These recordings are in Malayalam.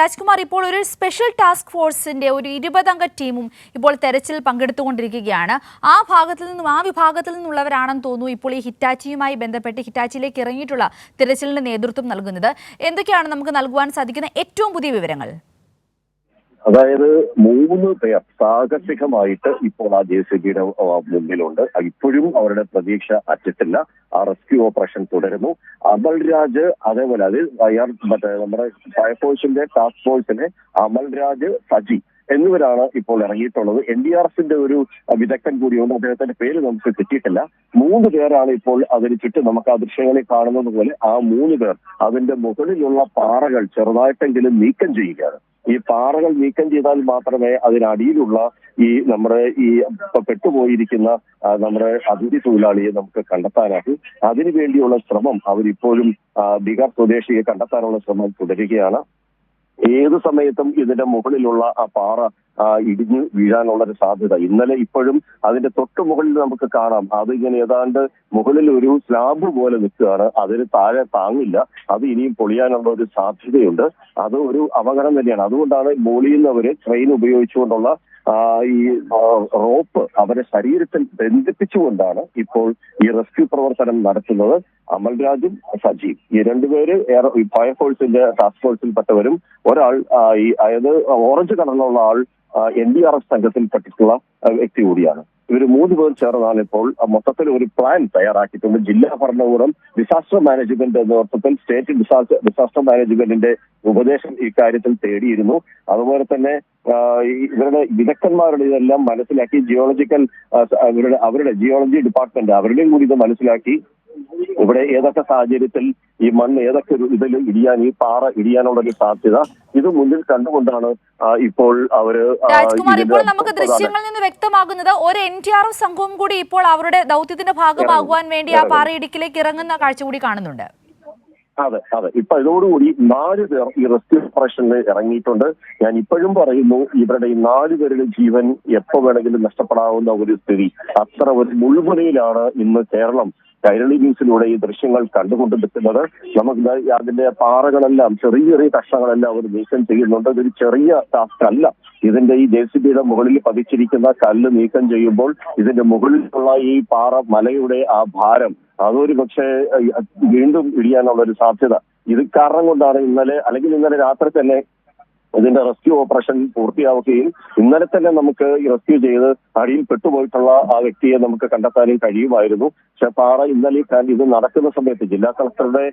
രാജ്കുമാർ ഇപ്പോൾ ഒരു സ്പെഷ്യൽ ടാസ്ക് ഫോഴ്സിന്റെ ഒരു ഇരുപതംഗ ടീമും ഇപ്പോൾ തെരച്ചിൽ പങ്കെടുത്തുകൊണ്ടിരിക്കുകയാണ്. ആ ഭാഗത്തിൽ നിന്നും ആ വിഭാഗത്തിൽ നിന്നുള്ളവരാണെന്ന് തോന്നുന്നു ഇപ്പോൾ ഈ ഹിറ്റാച്ചിയുമായി ബന്ധപ്പെട്ട് ഹിറ്റാച്ചിയിലേക്ക് ഇറങ്ങിയിട്ടുള്ള തിരച്ചിലിന് നേതൃത്വം നൽകുന്നത്. എന്തൊക്കെയാണ് നമുക്ക് നൽകുവാൻ സാധിക്കുന്ന ഏറ്റവും പുതിയ വിവരങ്ങൾ? അതായത് മൂന്ന് പേർ സാഹസികമായിട്ട് ഇപ്പോൾ ആ ജെ സി ബിയുടെ മുന്നിലുണ്ട്. ഇപ്പോഴും അവരുടെ പ്രതീക്ഷ അറ്റിട്ടില്ല. ആ റെസ്ക്യൂ ഓപ്പറേഷൻ തുടരുന്നു. അമൽ രാജ് അതേപോലെ അത് അയാൾ മറ്റേ നമ്മുടെ ഫയർഫോഴ്സിന്റെ ടാസ്ക് ഫോഴ്സിനെ അമൽ രാജ് സജി എന്നിവരാണ് ഇപ്പോൾ ഇറങ്ങിയിട്ടുള്ളത്. എൻ ഡി ആർ എഫിന്റെ ഒരു വിദഗ്ധൻ കൂടിയുണ്ട്. അദ്ദേഹത്തിന്റെ പേര് നമുക്ക് കിട്ടിയിട്ടില്ല. മൂന്ന് പേരാണ് ഇപ്പോൾ അതിന് ചുറ്റും നമുക്ക് ആ ദൃശ്യങ്ങളിൽ കാണുന്നത് പോലെ ആ മൂന്ന് പേർ അതിന്റെ മുകളിലുള്ള പാറകൾ ചെറുതായിട്ടെങ്കിലും നീക്കം ചെയ്യുകയാണ്. ഈ പാറകൾ നീക്കം ചെയ്താൽ മാത്രമേ അതിനടിയിലുള്ള ഈ നമ്മുടെ ഈ പെട്ടുപോയിരിക്കുന്ന നമ്മുടെ അതിഥി തൊഴിലാളിയെ നമുക്ക് കണ്ടെത്താനാകും അതിനു വേണ്ടിയുള്ള ശ്രമം അവരിപ്പോഴും ബീഹാർ സ്വദേശിയെ കണ്ടെത്താനുള്ള ശ്രമം തുടരുകയാണ്. ഏത് സമയത്തും ഇതിന്റെ മുകളിലുള്ള ആ പാറ ഇടിഞ്ഞു വീഴാനുള്ള ഒരു സാധ്യത. ഇന്നലെ ഇപ്പോഴും അതിന്റെ തൊട്ട് മുകളിൽ നമുക്ക് കാണാം. അത് ഇങ്ങനെ ഏതാണ്ട് മുകളിൽ ഒരു സ്ലാബ് പോലെ നിൽക്കുകയാണ്. അതിന് താഴെ താങ്ങില്ല. അത് ഇനിയും പൊളിയാനുള്ള ഒരു സാധ്യതയുണ്ട്. അത് ഒരു അപകടം തന്നെയാണ്. അതുകൊണ്ടാണ് മോളിയുന്നവര് ട്രെയിൻ ഉപയോഗിച്ചുകൊണ്ടുള്ള ഈ റോപ്പ് അവരെ ശരീരത്തിൽ ബന്ധിപ്പിച്ചുകൊണ്ടാണ് ഇപ്പോൾ ഈ റെസ്ക്യൂ പ്രവർത്തനം നടത്തുന്നത്. അമൽരാജും സജീവ്. ഈ രണ്ടുപേര് എയർ ഫയർഫോഴ്സിന്റെ ടാസ്ക് ഫോഴ്സിൽപ്പെട്ടവരും ഒരാൾ ഈ അതായത് ഓറഞ്ച് കളറിലുള്ള ആൾ എൻ ഡി ആർ എഫ് സംഘത്തിൽപ്പെട്ടിട്ടുള്ള വ്യക്തി കൂടിയാണ്. ഇവർ മൂന്ന് പേർ ചേർന്നാണ് ഇപ്പോൾ മൊത്തത്തിൽ ഒരു പ്ലാൻ തയ്യാറാക്കിയിട്ടുണ്ട്. ജില്ലാ ഭരണകൂടം ഡിസാസ്റ്റർ മാനേജ്മെന്റ് നേതൃത്വത്തിൽ സ്റ്റേറ്റ് ഡിസാസ്റ്റർ ഡിസാസ്റ്റർ മാനേജ്മെന്റിന്റെ ഉപദേശം ഇക്കാര്യത്തിൽ തേടിയിരുന്നു. അതുപോലെ തന്നെ ഇവരുടെ വിദഗ്ധന്മാരുടെ ഇതെല്ലാം മനസ്സിലാക്കി ജിയോളജിക്കൽ അവരുടെ അവരുടെ ജിയോളജി ഡിപ്പാർട്ട്മെന്റ് അവരുടെയും കൂടി ഇത് മനസ്സിലാക്കി. ഇവിടെ ഏതൊക്കെ സാഹചര്യത്തിൽ ഈ മണ്ണ് ഏതൊക്കെ ഒരു ഇതിൽ ഇടിയാൻ ഈ പാറ ഇടിയാനുള്ള ഒരു സാധ്യത ഇത് മുന്നിൽ കണ്ടുകൊണ്ടാണ് ഇപ്പോൾ അവർ രാജ്കുമാർ ഇപ്പോൾ നമുക്ക് ദൃശ്യങ്ങളിൽ നിന്ന് വ്യക്തമാകുന്നത് ഒരു എൻ ടി ആർ എഫ് സംഘവും കൂടി ഇപ്പോൾ അവരുടെ ദൗത്യത്തിന്റെ ഭാഗമാകുവാൻ വേണ്ടി ആ പാറ പാറയിടുക്കിലേക്ക് ഇറങ്ങുന്ന കാഴ്ച കൂടി കാണുന്നുണ്ട്. അതെ അതെ. ഇപ്പൊ ഇതോടുകൂടി നാല് പേർ ഈ റെസ്ക്യൂ ഓപ്പറേഷനിൽ ഇറങ്ങിയിട്ടുണ്ട്. ഞാൻ ഇപ്പോഴും പറയുന്നു ഇവരുടെ ഈ നാല് പേരുടെ ജീവൻ എപ്പോ വേണമെങ്കിലും നഷ്ടപ്പെടാവുന്ന ഒരു സ്ഥിതി. അത്ര ഒരു മുൾമുനയിലാണ് ഇന്ന് കേരളം. കൈരളി ന്യൂസിലൂടെ ഈ ദൃശ്യങ്ങൾ കണ്ടുകൊണ്ട് നിൽക്കുന്നത്. നമുക്ക് അതിന്റെ പാറകളെല്ലാം ചെറിയ ചെറിയ കഷ്ണങ്ങളെല്ലാം അവർ നീക്കം ചെയ്യുന്നുണ്ട്. ഇതൊരു ചെറിയ ടാസ്ക് അല്ല. ഇതിന്റെ ഈ ജെ സി ബിയുടെ മുകളിൽ പതിച്ചിരിക്കുന്ന കല്ല് നീക്കം ചെയ്യുമ്പോൾ ഇതിന്റെ മുകളിലുള്ള ഈ പാറ മലയുടെ ആ ഭാരം അതൊരു പക്ഷേ വീണ്ടും ഇടിയാനുള്ള ഒരു സാധ്യത. ഇത് കാരണം കൊണ്ടാണ് ഇന്നലെ അല്ലെങ്കിൽ ഇന്നലെ രാത്രി തന്നെ ഇതിന്റെ റെസ്ക്യൂ ഓപ്പറേഷൻ പൂർത്തിയാവുകയും ഇന്നലെ തന്നെ നമുക്ക് ഈ റെസ്ക്യൂ ചെയ്ത് അടിയിൽ പെട്ടുപോയിട്ടുള്ള ആ വ്യക്തിയെ നമുക്ക് കണ്ടെത്താനും കഴിയുമായിരുന്നു. പക്ഷെ പാറ ഇന്നലെ ഇത് നടക്കുന്ന സമയത്ത് ജില്ലാ കളക്ടറുടെ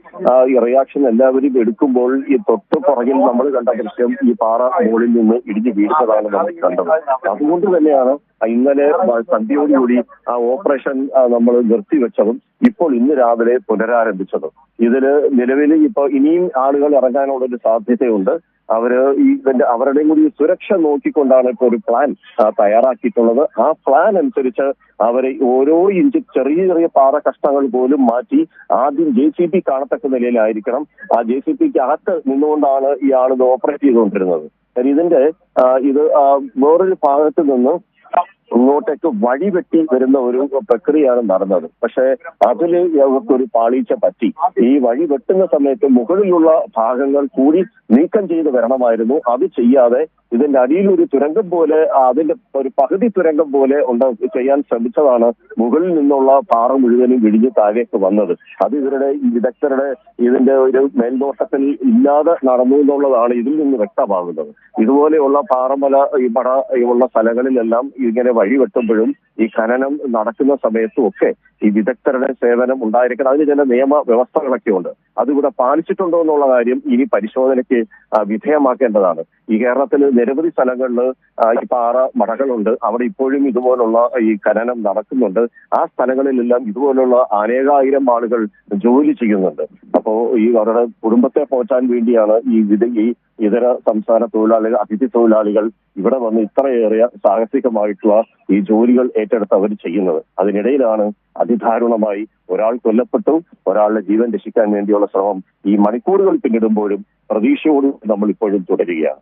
റിയാക്ഷൻ എല്ലാവരും എടുക്കുമ്പോൾ ഈ തൊട്ട് പുറകിൽ നമ്മൾ കണ്ട ദൃശ്യം ഈ പാറ മുകളിൽ നിന്ന് ഇടിഞ്ഞു വീഴുന്നതാണ് നമ്മൾ കണ്ടത്. അതുകൊണ്ട് തന്നെയാണ് ഇന്നലെ സന്ധ്യയോടുകൂടി ആ ഓപ്പറേഷൻ നമ്മൾ നിർത്തിവെച്ചതും ഇപ്പോൾ ഇന്ന് രാവിലെ പുനരാരംഭിച്ചതും. ഇതിൽ നിലവിൽ ഇപ്പൊ ഇനിയും ആളുകൾ ഇറങ്ങാനുള്ള ഒരു സാധ്യതയുണ്ട്. അവർ ഈ അവരുടെയും കൂടി സുരക്ഷ നോക്കിക്കൊണ്ടാണ് ഇപ്പോൾ ഒരു പ്ലാൻ തയ്യാറാക്കിയിട്ടുള്ളത്. ആ പ്ലാൻ അനുസരിച്ച് അവരെ ഓരോ ഇഞ്ച് ചെറിയ ചെറിയ പാറ കഷ്ണങ്ങൾ പോലും മാറ്റി ആദ്യം ജെ സി പി കാണത്തക്ക നിലയിലായിരിക്കണം. ആ ജെ സി പിക്ക് അകത്ത് നിന്നുകൊണ്ടാണ് ഈ ഓപ്പറേറ്റ് ചെയ്തുകൊണ്ടിരുന്നത്. ഇതിന്റെ ഇത് വേറൊരു ഭാഗത്ത് നിന്ന് ഇങ്ങോട്ടേക്ക് വഴിവെട്ടി വരുന്ന ഒരു പ്രക്രിയയാണ് നടന്നത്. പക്ഷേ അതിൽ ഒരു പാളീച്ച പറ്റി. ഈ വഴി വെട്ടുന്ന സമയത്ത് മുകളിലുള്ള ഭാഗങ്ങൾ കൂടി നീക്കം ചെയ്ത് വരണമായിരുന്നു. അത് ചെയ്യാതെ ഇതിന്റെ അടിയിൽ ഒരു തുരങ്കം പോലെ അതിന്റെ ഒരു പകുതി തുരങ്കം പോലെ ഉണ്ട ചെയ്യാൻ ശ്രമിച്ചതാണ് മുകളിൽ നിന്നുള്ള പാറ മുഴുവനും വിഴിഞ്ഞ് താഴേക്ക് വന്നത്. അത് ഇവരുടെ വിദഗ്ധരുടെ ഇതിന്റെ ഒരു മേൽനോട്ടത്തിൽ ഇല്ലാതെ നടന്നു എന്നുള്ളതാണ് ഇതിൽ നിന്ന് വ്യക്തമാകുന്നത്. ഇതുപോലെയുള്ള പാറമല ഈ പട ഉള്ള സ്ഥലങ്ങളിലെല്ലാം ഇങ്ങനെ വഴി വെട്ടുമ്പോഴും ഈ ഖനനം നടക്കുന്ന സമയത്തും ഒക്കെ ഈ വിദഗ്ധരുടെ സേവനം ഉണ്ടായിരിക്കണം. അതിന് ചില നിയമ വ്യവസ്ഥകളൊക്കെ ഉണ്ട് അതിവിടെ പാലിച്ചിട്ടുണ്ടോ എന്നുള്ള കാര്യം ഇനി പരിശോധനയ്ക്ക് വിധേയമാക്കേണ്ടതാണ്. ഈ കേരളത്തിൽ നിരവധി സ്ഥലങ്ങളിൽ ഈ പാറ മടകളുണ്ട് അവിടെ ഇപ്പോഴും ഇതുപോലുള്ള ഈ ഖനനം നടക്കുന്നുണ്ട്. ആ സ്ഥലങ്ങളിലെല്ലാം ഇതുപോലുള്ള അനേകായിരം ആളുകൾ ജോലി ചെയ്യുന്നുണ്ട്. അപ്പോ ഈ അവരുടെ കുടുംബത്തെ പോറ്റാൻ വേണ്ടിയാണ് ഈ ഈ ഇതര സംസ്ഥാന തൊഴിലാളികൾ അതിഥി തൊഴിലാളികൾ ഇവിടെ വന്ന് ഇത്രയേറെ സാഹസികമായിട്ടുള്ള ഈ ജോലികൾ ഏറ്റെടുത്ത് അവർ ചെയ്യുന്നത്. അതിനിടയിലാണ് അതിദാരുണമായി ഒരാൾ കൊല്ലപ്പെട്ടു ഒരാളുടെ ജീവൻ രക്ഷിക്കാൻ വേണ്ടിയുള്ള ശ്രമം ഈ മണിക്കൂറുകൾ പിന്നിടുമ്പോഴും പ്രതീക്ഷയോട് നമ്മൾ ഇപ്പോഴും തുടരുകയാണ്.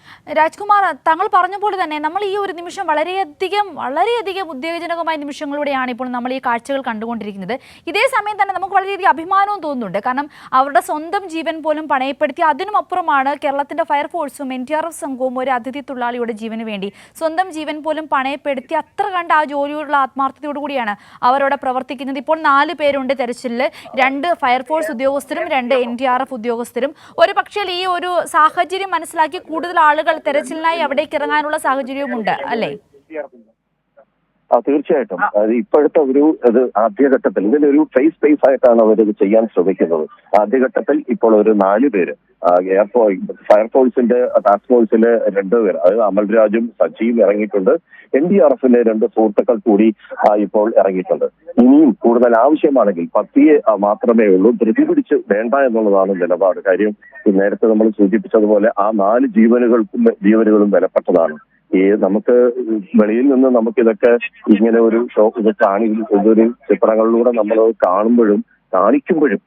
രാജ്കുമാർ താങ്കൾ പറഞ്ഞ പോലെ തന്നെ നമ്മൾ ഈ ഒരു നിമിഷം വളരെയധികം വളരെയധികം ഉദ്വേഗജനകമായ നിമിഷങ്ങളിലൂടെയാണ് ഇപ്പോൾ നമ്മൾ ഈ കാഴ്ചകൾ കണ്ടുകൊണ്ടിരിക്കുന്നത്. ഇതേ സമയം തന്നെ നമുക്ക് വളരെയധികം അഭിമാനവും തോന്നുന്നുണ്ട്. കാരണം അവരുടെ സ്വന്തം ജീവൻ പോലും പണയപ്പെടുത്തി അതിനുമപ്പുറമാണ് കേരളത്തിന്റെ ഫയർഫോഴ്സും എൻ ടി ആർ എഫ് സംഘവും ഒരു അതിഥി തൊഴിലാളിയുടെ ജീവന് വേണ്ടി സ്വന്തം ജീവൻ പോലും പണയപ്പെടുത്തി അത്ര കണ്ട് ആ ജോലിയോടുള്ള ആത്മാർത്ഥതയോടുകൂടിയാണ് അവരവിടെ പ്രവർത്തിക്കുന്നത്. ഇപ്പോൾ നാല് പേരുണ്ട് തെരച്ചിലിൽ. രണ്ട് ഫയർഫോഴ്സ് ഉദ്യോഗസ്ഥരും രണ്ട് എൻ ടി ആർ എഫ് ഉദ്യോഗസ്ഥരും. ഒരു പക്ഷേ ഈ ഒരു സാഹചര്യം മനസ്സിലാക്കി കൂടുതൽ ആളുകൾ തെരച്ചിലിനായി അവിടേക്ക് ഇറങ്ങാനുള്ള സാഹചര്യവുമുണ്ട് അല്ലേ? തീർച്ചയായിട്ടും. അത് ഇപ്പോഴത്തെ ഒരു ഇത് ആദ്യഘട്ടത്തിൽ ഇതിലൊരു ഫേസ് ഫേസ് ആയിട്ടാണ് അവരിത് ചെയ്യാൻ ശ്രമിക്കുന്നത്. ആദ്യഘട്ടത്തിൽ ഇപ്പോൾ ഒരു നാല് പേര് എയർഫോ ഫയർഫോഴ്സിന്റെ ടാസ്ക് ഫോഴ്സിലെ രണ്ട് പേര്. അതായത് അമൽരാജും സജീവ് ഇറങ്ങിയിട്ടുണ്ട്. എൻ ഡി ആർ എഫിന്റെ രണ്ട് സുഹൃത്തുക്കൾ കൂടി ഇപ്പോൾ ഇറങ്ങിയിട്ടുണ്ട്. ഇനിയും കൂടുതൽ ആവശ്യമാണെങ്കിൽ പത്തിയെ ആ, മാത്രമേ ഉള്ളൂ. ധൃതി പിടിച്ച് വേണ്ട എന്നുള്ളതാണ് നിലപാട്. കാര്യം നേരത്തെ നമ്മൾ സൂചിപ്പിച്ചതുപോലെ ആ നാല് ജീവനുകൾക്കും ജീവനുകളും വിലപ്പെട്ടതാണ്. ഈ നമുക്ക് വെളിയിൽ നിന്ന് നമുക്ക് ഇതൊക്കെ ഇങ്ങനെ ഒരു ഷോ ഇത് കാണി ഇതൊരു ചിത്രങ്ങളിലൂടെ നമ്മൾ കാണുമ്പോഴും കാണിക്കുമ്പോഴും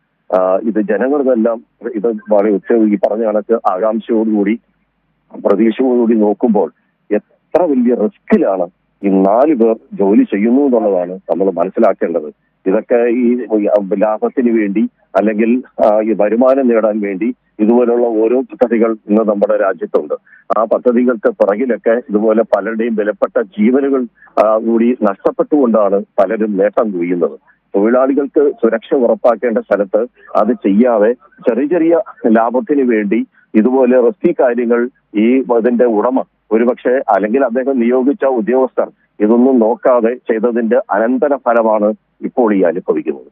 ഇത് ജനങ്ങളിതെല്ലാം ഇത് വളരെ ഉച്ച ഈ പറഞ്ഞ കണക്ക് ആകാംക്ഷയോടുകൂടി പ്രതീക്ഷയോടുകൂടി നോക്കുമ്പോൾ എത്ര വലിയ റിസ്കിലാണ് ഈ നാല് പേർ ജോലി ചെയ്യുന്നു എന്നുള്ളതാണ് നമ്മൾ മനസ്സിലാക്കേണ്ടത്. ഇതൊക്കെ ഈ ലാഭത്തിന് വേണ്ടി അല്ലെങ്കിൽ ഈ വരുമാനം നേടാൻ വേണ്ടി ഇതുപോലുള്ള ഓരോ പദ്ധതികൾ ഇന്ന് നമ്മുടെ രാജ്യത്തുണ്ട്. ആ പദ്ധതികൾക്ക് പിറകിലൊക്കെ ഇതുപോലെ പലരുടെയും വിലപ്പെട്ട ജീവനുകൾ കൂടി നഷ്ടപ്പെട്ടുകൊണ്ടാണ് പലരും നേട്ടം കുയ്യുന്നത്. തൊഴിലാളികൾക്ക് സുരക്ഷ ഉറപ്പാക്കേണ്ട സ്ഥലത്ത് അത് ചെയ്യാതെ ചെറിയ ചെറിയ ലാഭത്തിന് വേണ്ടി ഇതുപോലെ റിസ്കി കാര്യങ്ങൾ ഈ ഇതിന്റെ ഉടമ ഒരുപക്ഷെ അല്ലെങ്കിൽ അദ്ദേഹം നിയോഗിച്ച ഉദ്യോഗസ്ഥർ ഇതൊന്നും നോക്കാതെ ചെയ്തതിന്റെ അനന്തര ഫലമാണ് ഇപ്പോൾ ഈ അനുഭവിക്കുന്നത്.